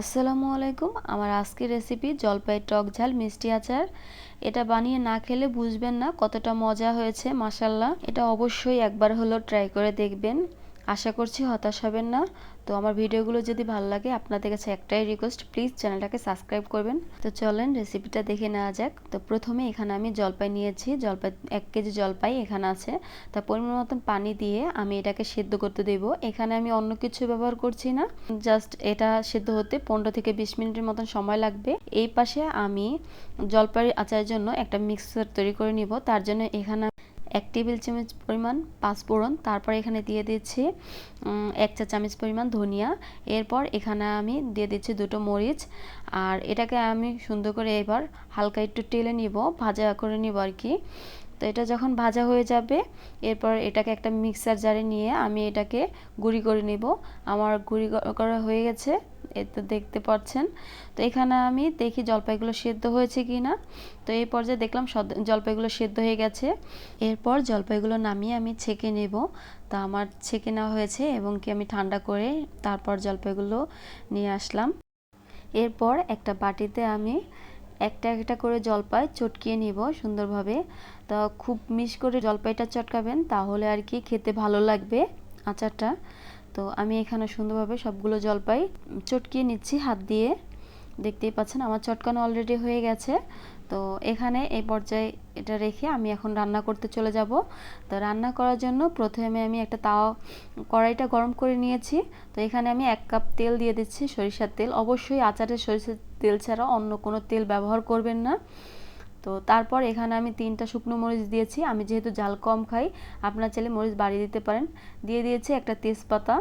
আসসালামু আলাইকুম। আমার আজকের রেসিপি জলপাই টক ঝাল মিষ্টি আচার। এটা বানিয়ে না খেলে বুঝবেন না কতটা মজা হয়েছে মাসাল্লাহ এটা অবশ্যই একবার হলো ট্রাই করে দেখবেন। আশা করছি হতাশ হবেন না। তো আমার ভিডিওগুলো যদি ভালো লাগে, আপনাদের কাছে একটাই রিকোয়েস্ট প্লিজ চ্যানেলটাকে সাবস্ক্রাইব করবেন। তো চলেন রেসিপিটা দেখে নেওয়া যাক। তো প্রথমে এখানে আমি জলপাই নিয়েছি। জলপাই, এক কেজি জলপাই এখানে আছে। তা পরিমাণ মতন পানি দিয়ে আমি এটাকে সেদ্ধ করতে দেব। এখানে আমি অন্য কিছু ব্যবহার করছি না। জাস্ট এটা সেদ্ধ হতে পনেরো থেকে বিশ মিনিটের মতন সময় লাগবে। এই পাশে আমি জলপাই আচারের জন্য একটা মিক্সার তৈরি করে নিব। তার জন্য এখানে এক টেবিল চামচ পরিমাণ পাঁচফোড়ন তারপর এখানে দিয়ে দিচ্ছি এক চা চামচ পরিমাণ ধনিয়া। এরপর এখানে আমি দিয়ে দিচ্ছি দুটো মরিচ। আর এটাকে আমি সুন্দর করে এবার হালকা একটু টেলে নিব, ভাজা করে নিব আর কি। তো এটা যখন ভাজা হয়ে যাবে, এরপর এটাকে একটা মিক্সার জারে নিয়ে আমি এটাকে গুঁড়ি করে নেব। আমার গুঁড়ি করা হয়ে গেছে, এ তো দেখতে পাচ্ছেন। তো এখানে আমি দেখি জলপাইগুলো সেদ্ধ হয়েছে কি না তো এই পর্যায়ে দেখলাম জলপাইগুলো সেদ্ধ হয়ে গেছে। এরপর জলপাইগুলো নামিয়ে আমি ছেঁকে নেব। তা আমার ছেঁকে নেওয়া হয়েছে এবং কি আমি ঠান্ডা করে তারপর জলপাইগুলো নিয়ে আসলাম। এরপর একটা বাটিতে আমি একটা একটা করে জলপাই চটকিয়ে নিব সুন্দরভাবে। তা খুব মিস করে জলপাইটা চটকাবেন, তাহলে আর কি খেতে ভালো লাগবে আচারটা। তো আমি এখানে সুন্দরভাবে সবগুলো জলপাই চটকিয়ে নিচ্ছি হাত দিয়ে। দেখতেই পাচ্ছেন, আমার চটকানো অলরেডি হয়ে গেছে। তো এখানে এই পর্যায়ে এটা রেখে আমি এখন রান্না করতে চলে যাব। তো রান্না করার জন্য প্রথমে আমি একটা তাওয়া কড়াইটা গরম করে নিয়েছি। তো এখানে আমি এক কাপ তেল দিয়ে দিচ্ছি সরিষার তেল। অবশ্যই আচারের সরিষার তেল ছাড়া অন্য কোনো তেল ব্যবহার করবেন না। তো তারপর এখানে আমি তিনটা শুকনো মরিচ দিয়েছি। আমি যেহেতু জাল কম খাই, আপনার চাইলে মরিচ বাড়িয়ে দিতে পারেন। দিয়ে দিয়েছি একটা তেজপাতা।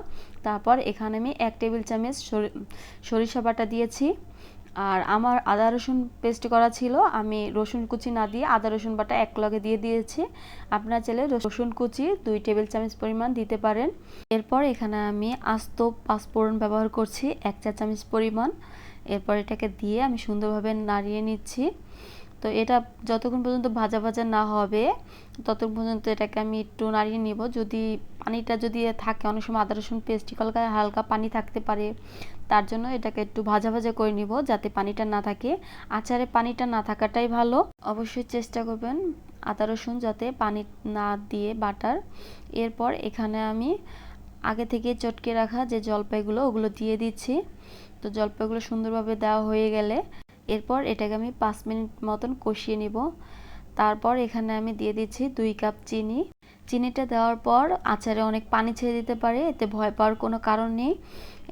তারপর এখানে আমি এক টেবিল চামচ সরিষা বাটা দিয়েছি। আর আমার আদা রসুন পেস্ট করা ছিল, আমি রসুন কুচি না দিয়ে আদা রসুন বাটা এক লগে দিয়ে দিয়েছি। আপনার চাইলে রসুন কুচি দুই টেবিল চামচ পরিমাণ দিতে পারেন। এরপর এখানে আমি আস্ত পাঁচফোড়ন ব্যবহার করছি, এক চা চামচ পরিমাণ। এরপর এটাকে দিয়ে আমি সুন্দরভাবে নাড়িয়ে নিচ্ছি। তো এটা যতক্ষণ পর্যন্ত ভাজা ভাজা না হবে, ততক্ষণ পর্যন্ত এটাকে আমি একটু নাড়িয়ে নেব। যদি পানিটা যদি থাকে, অনেক সময় আদা, রসুন পেস্ট, হালকা হালকা পানি থাকতে পারে, তার জন্য এটাকে একটু ভাজা ভাজা করে নিব যাতে পানিটা না থাকে। আচারে পানিটা না থাকাটাই ভালো। অবশ্যই চেষ্টা করবেন আদা, রসুন যাতে পানি না দিয়ে বাটার। এরপর এখানে আমি আগে থেকে চটকে রাখা যে জলপাইগুলো, ওগুলো দিয়ে দিচ্ছি। তো জলপাইগুলো সুন্দরভাবে দেওয়া হয়ে গেলে এরপর এটাকে আমি পাঁচ মিনিট মতন কষিয়ে নিব। তারপর এখানে আমি দিয়ে দিচ্ছি দুই কাপ চিনি। চিনিটা দেওয়ার পর আচারে অনেক পানি ছেড়ে দিতে পারে, এতে ভয় পাওয়ার কোনো কারণ নেই।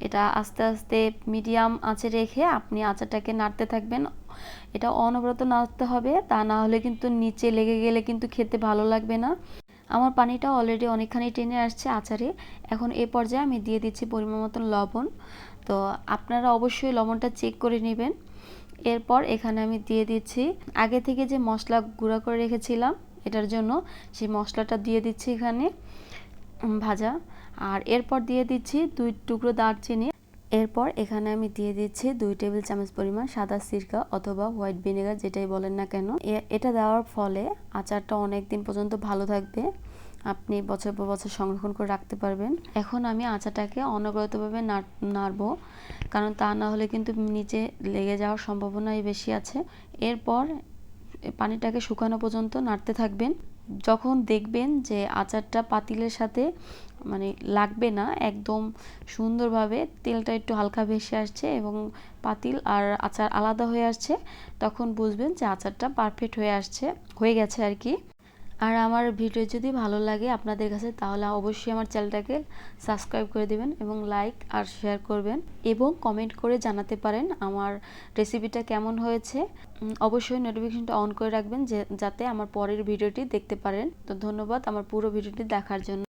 এটা আস্তে আস্তে মিডিয়াম আঁচে রেখে আপনি আচারটাকে নাড়তে থাকবেন। এটা অনবরত নাড়তে হবে, তা না হলে কিন্তু নিচে লেগে গেলে কিন্তু খেতে ভালো লাগবে না। আমার পানিটা অলরেডি অনেকখানি টেনে আসছে আচারে। এখন এ পর্যায়ে আমি দিয়ে দিচ্ছি পরিমাণ মতন লবণ। তো আপনারা অবশ্যই লবণটা চেক করে নেবেন। এরপর এখানে আমি দিয়ে দিচ্ছি, আগে থেকে যে মশলা গুঁড়া করে রেখেছিলাম এটার জন্য সেই মশলাটা দিয়ে দিচ্ছি এখানে ভাজা। আর এরপর দিয়ে দিচ্ছি দুই টুকরো দারচিনি। এরপর এখানে আমি দিয়ে দিচ্ছি দুই টেবিল চামচ পরিমাণ সাদা সিরকা অথবা হোয়াইট ভিনেগার যেটাই বলেন না কেন। এটা দেওয়ার ফলে আচারটা অনেক দিন পর্যন্ত ভালো থাকবে। আপনি বছর পর বছর সংরক্ষণ করে রাখতে পারবেন। এখন আমি আচাটাকে অনবরতভাবে নাড়বো। কারণ তা না হলে কিন্তু নিচে লেগে যাওয়ার সম্ভাবনাই বেশি আছে। এরপর পানিটাকে শুকানো পর্যন্ত নাড়তে থাকবেন। যখন দেখবেন যে আচারটা পাতিলের সাথে মানে লাগবে না, একদম সুন্দরভাবে তেলটা একটু হালকা ভেসে আসছে এবং পাতিল আর আচার আলাদা হয়ে আসছে, তখন বুঝবেন যে আচারটা পারফেক্ট হয়ে আসছে, হয়ে গেছে আর কি। আর আমার ভিডিও যদি ভালো লাগে আপনাদের কাছে, তাহলে অবশ্যই আমার চ্যানেলটাকে সাবস্ক্রাইব করে দেবেন এবং লাইক আর শেয়ার করবেন এবং কমেন্ট করে জানাতে পারেন আমার রেসিপিটা কেমন হয়েছে। অবশ্যই নোটিফিকেশনটা অন করে রাখবেন যাতে আমার পরের ভিডিওটি দেখতে পারেন। তো ধন্যবাদ আমার পুরো ভিডিওটি দেখার জন্য।